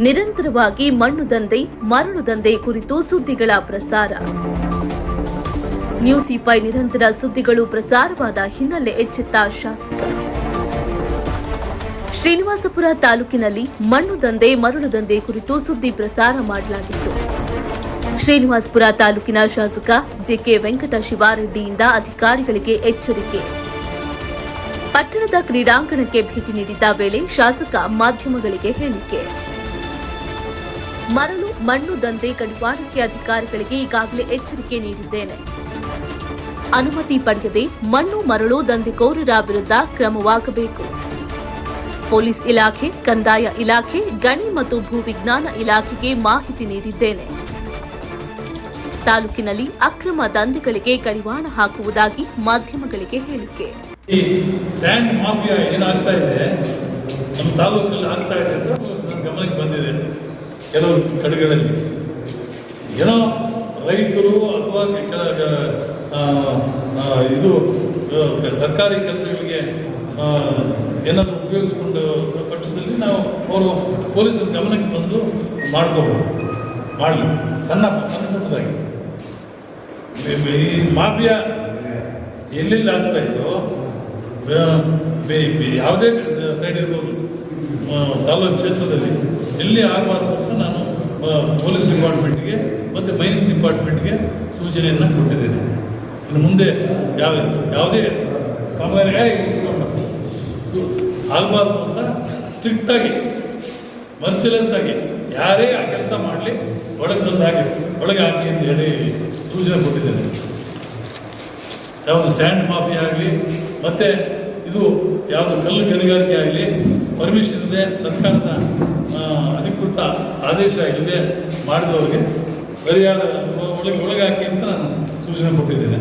ನಿರಂತರವಾಗಿ ಮಣ್ಣು ದಂಧೆ, ಮರಳು ದಂಧೆ ಕುರಿತು ಸುದ್ದಿಗಳ ಪ್ರಸಾರ. ನ್ಯೂಸಿಫೈ ನಿರಂತರ ಸುದ್ದಿಗಳು ಪ್ರಸಾರವಾದ ಹಿನ್ನೆಲೆ ಎಚ್ಚೆತ್ತ ಶಾಸಕ. ಶ್ರೀನಿವಾಸಪುರ ತಾಲೂಕಿನಲ್ಲಿ ಮಣ್ಣು ದಂಧೆ, ಮರಳು ದಂಧೆ ಕುರಿತು ಸುದ್ದಿ ಪ್ರಸಾರ ಮಾಡಲಾಗಿತ್ತು. ಶ್ರೀನಿವಾಸಪುರ ತಾಲೂಕಿನ ಶಾಸಕ ಜೆಕೆ ವೆಂಕಟ ಶಿವಾರೆಡ್ಡಿಯಿಂದ ಅಧಿಕಾರಿಗಳಿಗೆ ಎಚ್ಚರಿಕೆ. ಪಟ್ಟಣದ ಕ್ರೀಡಾಂಗಣಕ್ಕೆ ಭೇಟಿ ನೀಡಿದ್ದ ವೇಳೆ ಶಾಸಕ ಮಾಧ್ಯಮಗಳಿಗೆ ಹೇಳಿಕೆ. ಮರಳು, ಮಣ್ಣು ದಂಧೆ ಕಡಿವಾಣಕ್ಕೆ ಅಧಿಕಾರಿಗಳಿಗೆ ಈಗಾಗಲೇ ಎಚ್ಚರಿಕೆ ನೀಡಿದ್ದೇನೆ. ಅನುಮತಿ ಪಡೆಯದೆ ಮಣ್ಣು, ಮರಳು ದಂಧೆಕೋರರ ವಿರುದ್ಧ ಕ್ರಮವಾಗಬೇಕು. ಪೊಲೀಸ್ ಇಲಾಖೆ, ಕಂದಾಯ ಇಲಾಖೆ, ಗಣಿ ಮತ್ತು ಭೂವಿಜ್ಞಾನ ಇಲಾಖೆಗೆ ಮಾಹಿತಿ ನೀಡಿದ್ದೇನೆ. ತಾಲೂಕಿನಲ್ಲಿ ಅಕ್ರಮ ದಂಧೆಗಳಿಗೆ ಕಡಿವಾಣ ಹಾಕುವುದಾಗಿ ಮಾಧ್ಯಮಗಳಿಗೆ ಹೇಳಿಕೆ. ಸ್ಯಾಂಡ್ ಮಾಫಿಯಾ ಏನಾಗ್ತಾ ಇದೆ? ನಮ್ಮ ತಾಲೂಕಲ್ಲಿ ಆಗ್ತಾ ಇದೆ ಅಂತ ಗಮನಕ್ಕೆ ಬಂದಿದೆ. ಕೆಲವು ಕಡೆಗಳಲ್ಲಿ ಏನೋ ರೈತರು ಅಥವಾ ಕೆಲ ಇದು ಸರ್ಕಾರಿ ಕೆಲಸಗಳಿಗೆ ಏನಾದರೂ ಉಪಯೋಗಿಸ್ಕೊಂಡು ಪಕ್ಷದಲ್ಲಿ ನಾವು ಅವರು ಪೊಲೀಸರ ಗಮನಕ್ಕೆ ತಂದು ಮಾಡ್ಕೋಬಹುದು ಮಾಡಲಿ. ಸಣ್ಣ ಸಣ್ಣ ಪುಟ್ಟದಾಗಿ ಈ ಮಾಫಿಯಾ ಎಲ್ಲೆಲ್ಲಿ ಆಗ್ತಾ ಬೆ- ಯಾವುದೇ ಸೈಡ್ ಇರ್ಬೋದು ತಾಲೂಕು ಕ್ಷೇತ್ರದಲ್ಲಿ, ಎಲ್ಲಿ ಆಗಬಾರ್ದು? ಪೊಲೀಸ್ ಡಿಪಾರ್ಟ್ಮೆಂಟ್ಗೆ ಮತ್ತು ಮೈನಿಂಗ್ ಡಿಪಾರ್ಟ್ಮೆಂಟ್ಗೆ ಸೂಚನೆಯನ್ನು ಕೊಟ್ಟಿದ್ದೇನೆ. ಇನ್ನು ಮುಂದೆ ಯಾವ, ಯಾವುದೇ ಕಾಮಗಾರಿ ಆಗಬಾರ್ದು ಅಂತ ಸ್ಟ್ರಿಕ್ಟಾಗಿ ಮರ್ಸಿಲೆಸ್ ಆಗಿ ಯಾರೇ ಆ ಕೆಲಸ ಮಾಡಲಿ, ಒಳಗೆ ಬಂದು ಹಾಕಿ ಒಳಗೆ ಹಾಕಿ ಅಂತ ಹೇಳಿ ಸೂಚನೆ ಕೊಟ್ಟಿದ್ದೇನೆ. ಯಾವುದು ಸ್ಯಾಂಡ್ ಮಾಫಿ ಆಗಲಿ, ಮತ್ತು ಇದು ಯಾವುದು ಕಲ್ಲು ಗಣಿಗಾರಿಕೆ ಆಗಲಿ ಪರ್ಮಿಷನ್ ಇದೆ ಸರ್ಕಾರದ ಆದೇಶ ಆಗಿದೆ ಮಾಡಿದವರಿಗೆ ಸರಿಯಾದ ಒಳಗೆ ಒಳಗಾಕಿ ಅಂತ ನಾನು ಸೂಚನೆ ಕೊಟ್ಟಿದ್ದೇನೆ.